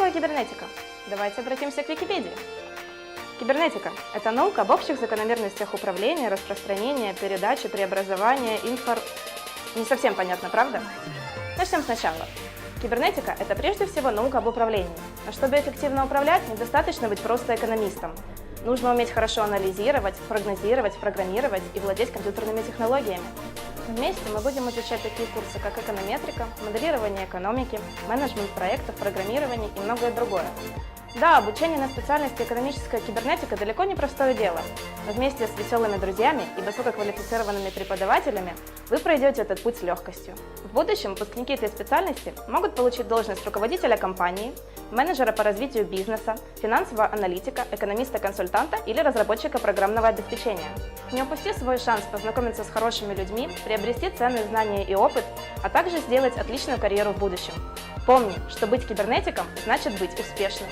такое кибернетика? Давайте обратимся к Википедии. Кибернетика – это наука об общих закономерностях управления, распространения, передачи, преобразования, инфор... Не совсем понятно, правда? Начнем сначала. Кибернетика – это прежде всего наука об управлении. Но чтобы эффективно управлять, недостаточно быть просто экономистом. Нужно уметь хорошо анализировать, прогнозировать, программировать и владеть компьютерными технологиями. Вместе мы будем изучать такие курсы, как эконометрика, моделирование экономики, менеджмент проектов, программирование и многое другое. Да, обучение на специальности экономическая кибернетика далеко не простое дело, но вместе с веселыми друзьями и высококвалифицированными преподавателями вы пройдете этот путь с легкостью. В будущем выпускники этой специальности могут получить должность руководителя компании, менеджера по развитию бизнеса, финансового аналитика, экономиста-консультанта или разработчика программного обеспечения. Не упусти свой шанс познакомиться с хорошими людьми, приобрести ценные знания и опыт, а также сделать отличную карьеру в будущем. Помни, что быть кибернетиком значит быть успешным.